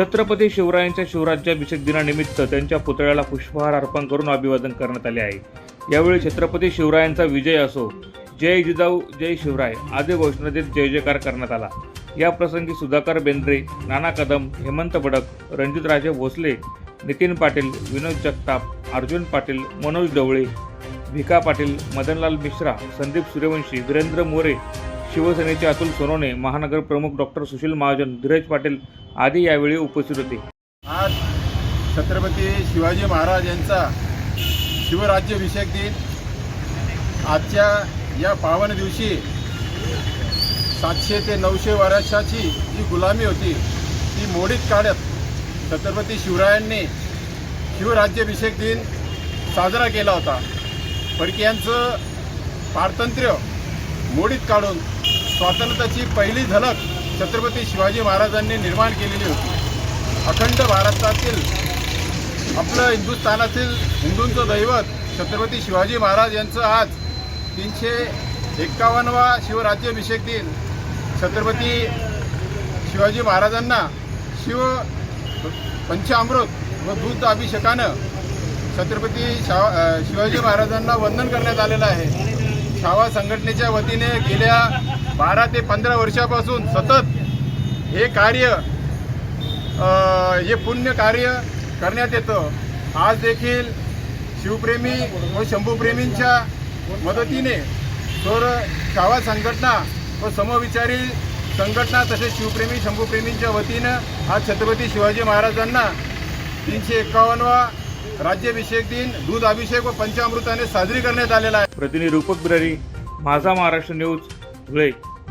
छत्रपती शिवरायांच्या शिवराज्याभिषेक दिनानिमित्त त्यांच्या पुतळ्याला पुष्पहार अर्पण करून अभिवादन करण्यात आले आहे. यावेळी छत्रपती शिवरायांचा विजय असो जय जिजाऊ जय शिवराय आदी घोषणा देत जय जयकार करण्यात आला. या प्रसंगी सुधाकर बेंद्रे नाना कदम हेमंत बडक रणजितराजे भोसले नितीन पाटील विनोद जगताप अर्जुन पाटील मनोज डवळे भिका पाटील मदनलाल मिश्रा संदीप सूर्यवंशी वीरेंद्र मोरे शिवसेनेचे अतुल सोनवणे महानगर प्रमुख डॉक्टर सुशील महाजन धीरज पाटील आदी यावेळी उपस्थित होते. आज छत्रपती शिवाजी महाराज यांचा शिवराज्याभिषेक दिन. आजच्या या पावन दिवशी सातशे ते नऊशे वर्षाची जी गुलामी होती ती मोडीत काढत छत्रपती शिवरायांनी शिवराज्याभिषेक दिन साजरा केला होता. परकीयांचं पारतंत्र्य मोडीत काढून स्वातंत्र्याची पहिली झलक छत्रपती शिवाजी महाराजांनी निर्माण केलेली होती. अखंड भारतातील आपलं हिंदुस्थानातील हिंदूंचं दैवत छत्रपती शिवाजी महाराज यांचं आज तीनशे एक्कावन्नवा शिवराज्याभिषेक दिन. छत्रपती शिवाजी महाराजांना शिव पंचामृत व दूध अभिषेकानं छत्रपती शाव शिवाजी महाराजांना वंदन करण्यात आलेलं आहे. छावा संघटनेच्या वतीने गेल्या बारा ते पंधरा वर्षापासून सतत हे कार्य हे पुण्य कार्य करण्यात येतं. आज देखील शिवप्रेमी व शंभूप्रेमींच्या मदतीने तर छावा संघटना व समविचारी संघटना तसेच शिवप्रेमी शंभूप्रेमींच्या वतीनं आज छत्रपती शिवाजी महाराजांना तीनशे एक्कावन्नवा राज्याभिषेक दिन दूध अभिषेक व पंचामृताने साजरी करण्यात आलेला आहे. प्रतिनिधी रूपक बिरारी माझा महाराष्ट्र न्यूज धुळे.